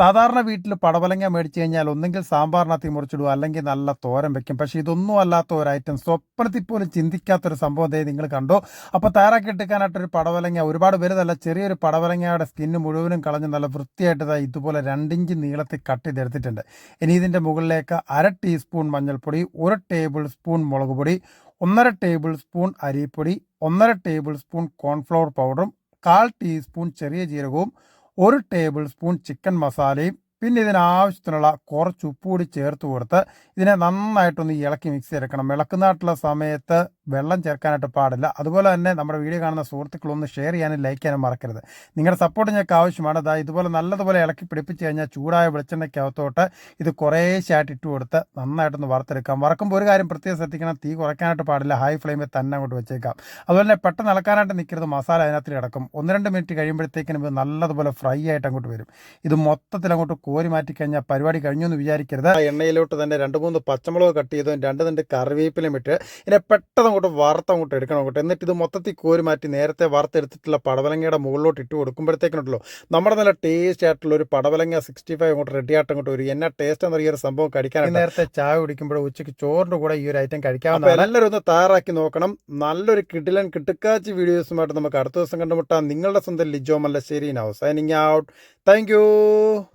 സാധാരണ വീട്ടിൽ പടവലങ്ങ മേടിച്ചു കഴിഞ്ഞാൽ ഒന്നെങ്കിൽ സാമ്പാറിനകത്ത് മുറിച്ചിടുക അല്ലെങ്കിൽ നല്ല തോരൻ വെക്കും. പക്ഷെ ഇതൊന്നും അല്ലാത്ത ഒരു ഐറ്റം സ്വപ്നത്തിൽ പോലും ചിന്തിക്കാത്തൊരു സംഭവം നിങ്ങൾ കണ്ടോ? അപ്പോൾ തയ്യാറാക്കി എടുക്കാനായിട്ടൊരു പടവലങ്ങ ഒരുപാട് വലുതല്ല ചെറിയൊരു പടവലങ്ങയുടെ സ്കിന്ന് മുഴുവനും കളഞ്ഞ് നല്ല വൃത്തിയായിട്ട് ഇതുപോലെ രണ്ടിഞ്ച് നീളത്തിൽ കട്ട് ചെയ്തെടുത്തിട്ടുണ്ട്. ഇനി ഇതിന്റെ മുകളിലേക്ക് അര ടീസ്പൂൺ മഞ്ഞൾപ്പൊടി ഒരു ടേബിൾ സ്പൂൺ മുളക് പൊടി ഒന്നര ടേബിൾ സ്പൂൺ അരിപ്പൊടി ഒന്നര ടേബിൾ സ്പൂൺ കോൺഫ്ലവർ പൗഡറും കാൽ ടീസ്പൂൺ ചെറിയ ജീരകവും ഒരു ടേബിൾ സ്പൂൺ ചിക്കൻ മസാലയും പിന്നെ ഇതിനാവശ്യത്തിനുള്ള കുറച്ച് ഉപ്പ് കൂടി ചേർത്ത് കൊടുത്ത് ഇതിനെ നന്നായിട്ടൊന്ന് ഇളക്കി മിക്സ് ചെയ്തെടുക്കണം. ഇളക്കുന്നതായിട്ടുള്ള സമയത്ത് വെള്ളം ചേർക്കാനായിട്ട് പാടില്ല. അതുപോലെ തന്നെ നമ്മുടെ വീഡിയോ കാണുന്ന സുഹൃത്തുക്കളൊന്ന് ഷെയർ ചെയ്യാനും ലൈക്ക് ചെയ്യാനും മറക്കരുത്. നിങ്ങളുടെ സപ്പോർട്ട് ഞങ്ങൾക്ക് ആവശ്യമാണ്. അതാ ഇതുപോലെ നല്ലതുപോലെ ഇളക്കി പിടിപ്പിച്ച് കഴിഞ്ഞാൽ ചൂടായ വെളിച്ചെണ്ണയ്ക്കകത്തോട്ട് ഇത് കുറേശ്ശായിട്ട് ഇട്ട് കൊടുത്ത് നന്നായിട്ടൊന്ന് വറുത്തെടുക്കാം. വറക്കുമ്പോൾ ഒരു കാര്യം പ്രത്യേകം ശ്രദ്ധിക്കണം. തീ കുറയ്ക്കാനായിട്ട് പാടില്ല. ഹൈ ഫ്ലെയിമിൽ തന്നെ അങ്ങോട്ട് വെച്ചേക്കാം. അതുപോലെ തന്നെ പെട്ടെന്ന് ഇളക്കാനായിട്ട് നിൽക്കരുത്. മസാല അതിനകത്ത് കിടക്കും. ഒന്ന് രണ്ട് മിനിറ്റ് കഴിയുമ്പോഴത്തേക്കിനും ഇത് നല്ലതുപോലെ ഫ്രൈ ആയിട്ട് അങ്ങോട്ട് വരും. ഇത് മൊത്തത്തിൽ അങ്ങോട്ട് കോരി മാറ്റി കഴിഞ്ഞാൽ പരിപാടി കഴിഞ്ഞു എന്ന് വിചാരിക്കരുത്. എണ്ണയിലോട്ട് തന്നെ രണ്ട് മൂന്ന് പച്ചമുളക് കട്ട് ചെയ്തും രണ്ട് രണ്ട് കറിവേപ്പിലും ഇട്ട് ഇതിനെ പെട്ടെന്ന് അങ്ങോട്ട് വറുത്ത് അങ്ങോട്ട് എടുക്കണം അങ്ങോട്ട് എന്നിട്ട് ഇത് മൊത്തത്തിൽ കോരി മാറ്റി നേരത്തെ വറുത്തെടുത്തിട്ടുള്ള പടവലങ്ങയുടെ മുകളിലോട്ട് ഇട്ട് കൊടുക്കുമ്പോഴത്തേക്കുണ്ടല്ലോ നമ്മുടെ നല്ല ടേസ്റ്റ് ആയിട്ടുള്ള ഒരു പടവലങ്ങ സിക്സ്റ്റി ഫൈവ് അങ്ങോട്ട് റെഡി ആയിട്ട് അങ്ങോട്ട് ഒരു എന്നാ ടേസ്റ്റ് എന്ന് പറയുന്ന ഒരു സംഭവം കഴിക്കാൻ നേരത്തെ ചായ കുടിക്കുമ്പോൾ ഉച്ചയ്ക്ക് ചോറിന്റെ കൂടെ ഈ ഒരു ഐറ്റം കഴിക്കാൻ എല്ലാവരും ഒന്ന് തയ്യാറാക്കി നോക്കണം. നല്ലൊരു കിടിലൻ കിട്ടുക്കാച്ചി വീഡിയോസുമായിട്ട് നമുക്ക് അടുത്ത ദിവസം കണ്ടുമുട്ടാം. നിങ്ങളുടെ സ്വന്തം Lijo Mallassery. Now signing out thank